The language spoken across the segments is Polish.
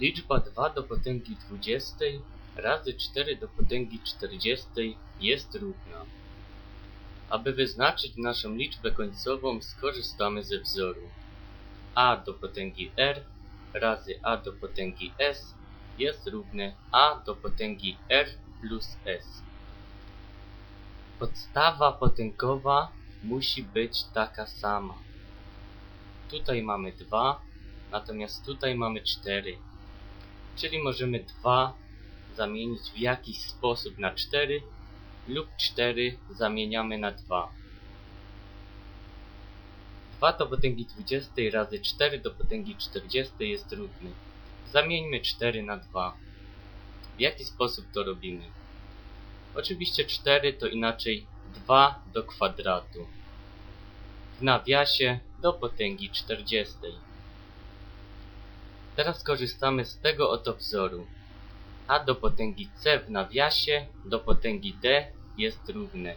Liczba 2 do potęgi 20 razy 4 do potęgi 40 jest równa. Aby wyznaczyć naszą liczbę końcową skorzystamy ze wzoru. a do potęgi r razy a do potęgi s jest równe a do potęgi r plus s. Podstawa potęgowa musi być taka sama. Tutaj mamy 2, natomiast tutaj mamy 4. Czyli możemy 2 zamienić w jakiś sposób na 4 lub 4 zamieniamy na 2. 2 do potęgi 20 razy 4 do potęgi 40 jest równy. Zamieńmy 4 na 2. W jaki sposób to robimy? Oczywiście 4 to inaczej 2 do kwadratu. W nawiasie do potęgi 40. Teraz korzystamy z tego oto wzoru. a do potęgi c w nawiasie do potęgi d jest równe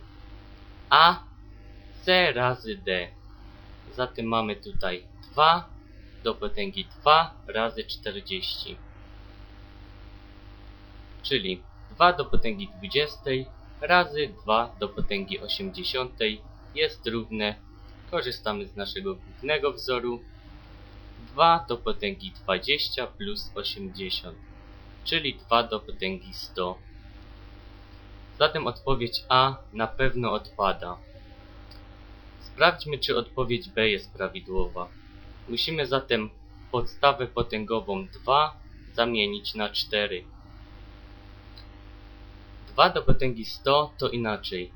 a c razy d. Zatem mamy tutaj 2 do potęgi 2 razy 40. Czyli 2 do potęgi 20 razy 2 do potęgi 80 jest równe, korzystamy z naszego głównego wzoru, 2 do potęgi 20 plus 80, czyli 2 do potęgi 100. Zatem odpowiedź A na pewno odpada. Sprawdźmy, czy odpowiedź B jest prawidłowa. Musimy zatem podstawę potęgową 2 zamienić na 4. 2 do potęgi 100 to inaczej.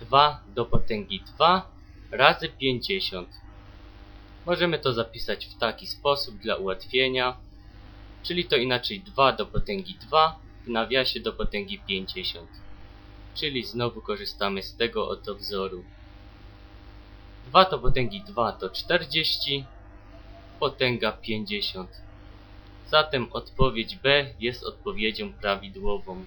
2 do potęgi 2 razy 50. Możemy to zapisać w taki sposób dla ułatwienia. Czyli to inaczej 2 do potęgi 2 w nawiasie do potęgi 50. Czyli znowu korzystamy z tego oto wzoru. 2 do potęgi 2 to 40, potęga 50. Zatem odpowiedź B jest odpowiedzią prawidłową.